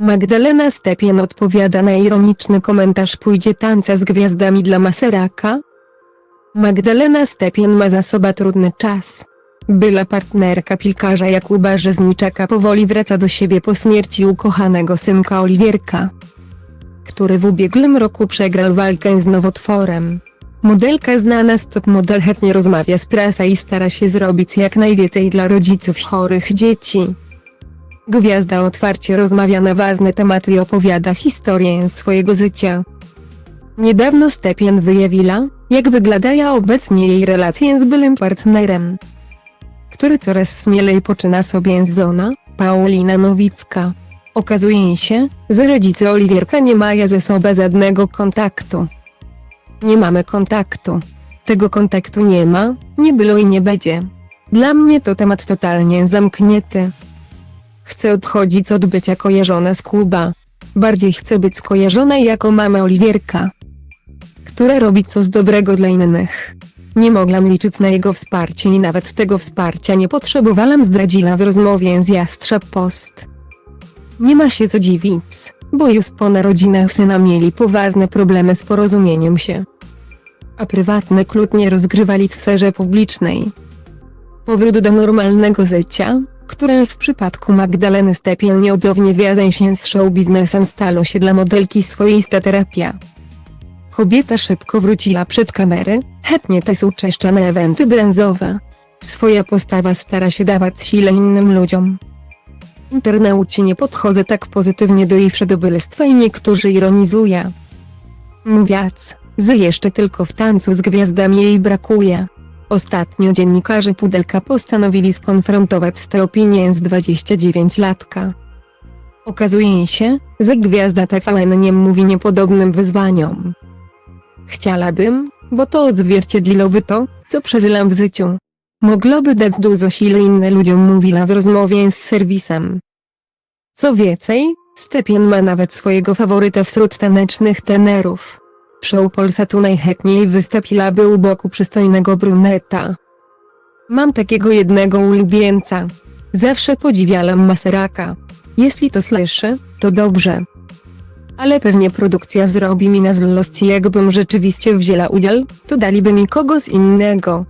Magdalena Stepien odpowiada na ironiczny komentarz pójdzie tanca z gwiazdami dla Maseraka? Magdalena Stepien ma za sobą trudny czas. Była partnerka piłkarza Jakuba Rzezniczaka powoli wraca do siebie po śmierci ukochanego synka Oliwierka, który w ubiegłym roku przegrał walkę z nowotworem. Modelka znana z top model chętnie rozmawia z prasą i stara się zrobić jak najwięcej dla rodziców chorych dzieci. Gwiazda otwarcie rozmawia na ważne tematy i opowiada historię swojego życia. Niedawno Stepien wyjawiła, jak wyglądają obecnie jej relacje z byłym partnerem, który coraz śmielej poczyna sobie z Zona, Paulina Nowicka. Okazuje się, że rodzice Oliwierka nie mają ze sobą żadnego kontaktu. Nie mamy kontaktu. Tego kontaktu nie ma, nie było i nie będzie. Dla mnie to temat totalnie zamknięty. Chcę odchodzić od bycia kojarzona z Kuba. Bardziej chcę być skojarzona jako mama Oliwierka, która robi coś dobrego dla innych. Nie mogłam liczyć na jego wsparcie i nawet tego wsparcia nie potrzebowałam zdradziła w rozmowie z Jastrząb Post. Nie ma się co dziwić, bo już po narodzinach syna mieli poważne problemy z porozumieniem się. A prywatne kłótnie rozgrywali w sferze publicznej. Powrót do normalnego życia, w przypadku Magdaleny Stepiel nieodzownie wiąże się z show biznesem stało się dla modelki swoista terapia. Kobieta szybko wróciła przed kamery, chętnie też uczeszcza na eventy branżowe. Swoja postawa stara się dawać sile innym ludziom. Internauci nie podchodzą tak pozytywnie do jej przedobylstwa i niektórzy ironizują. Mówiąc, że jeszcze tylko w tańcu z gwiazdami jej brakuje. Ostatnio dziennikarze Pudelka postanowili skonfrontować tę opinię z 29-latka. Okazuje się, że gwiazda TVN nie mówi niepodobnym wyzwaniom. Chciałabym, bo to odzwierciedliłoby to, co przeżyłam w życiu. Mogłoby dać dużo siły inne ludziom mówiła w rozmowie z serwisem. Co więcej, Stepien ma nawet swojego faworyta wśród tanecznych tenerów. Show Polsatu najchętniej wystąpiłaby u boku przystojnego bruneta. Mam takiego jednego ulubieńca. Zawsze podziwiałam Maseraka. Jeśli to słyszy, to dobrze. Ale pewnie produkcja zrobi mi na złość jakbym rzeczywiście wzięła udział, to daliby mi kogoś innego.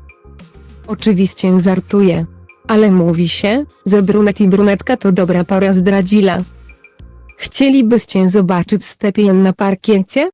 Oczywiście żartuję. Ale mówi się, że brunet i brunetka to dobra para zdradzila. Chcielibyście zobaczyć Stepien na parkiecie?